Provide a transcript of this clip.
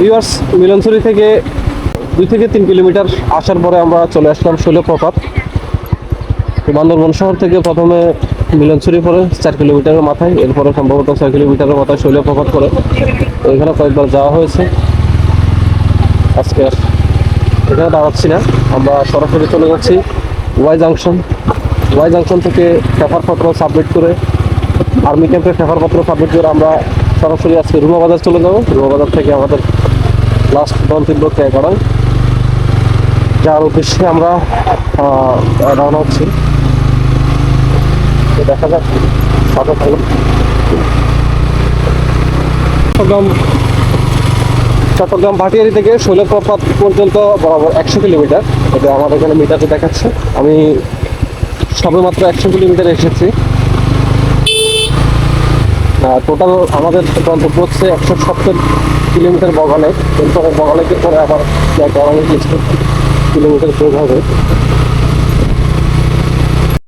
Viewers Milanchhari থেকে দুই থেকে তিন কিলোমিটার আসার পরে আমরা চলে আসলাম শৈলপ্রপাত বান্দরবন শহর থেকে প্রথমে মিলনছড়ি পরে চার কিলোমিটারের মাথায়, এরপরে সম্ভবত ছয় কিলোমিটারের মাথায় শৈলপ্রপাত পরে। তো এখানে কয়েকবার যাওয়া হয়েছে। আজকে এখানে দাঁড়াচ্ছি না, আমরা সরাসরি চলে যাচ্ছি ওয়াই জাংশন ওয়াই জাংশন থেকে পেপারপত্র সাবমিট করে আর্মি ক্যাম্পে পেপারপত্র সাবমিট করে আমরা সরাসরি আজকে রুমা বাজার চলে যাব। রুমা বাজার থেকে আমাদের লাস্ট গন্তব্য করাই যার উদ্দেশ্যে আমরা রওনা হচ্ছি। দেখা যাক। সাথে থাকুন চট্টগ্রাম চট্টগ্রাম ভাটিয়ারি থেকে শৈলপ্রপাত পর্যন্ত বরাবর একশো কিলোমিটার। এটা আমাদের এখানে মিটারে দেখাচ্ছে। আমি সবে মাত্র একশো কিলোমিটার এসেছি। টোটাল আমাদের গন্তব্য হচ্ছে একশো সত্তর কিলোমিটার বগালে এরপরে বগালে পরে আবার গরমে কিলোমিটার দূর হবে।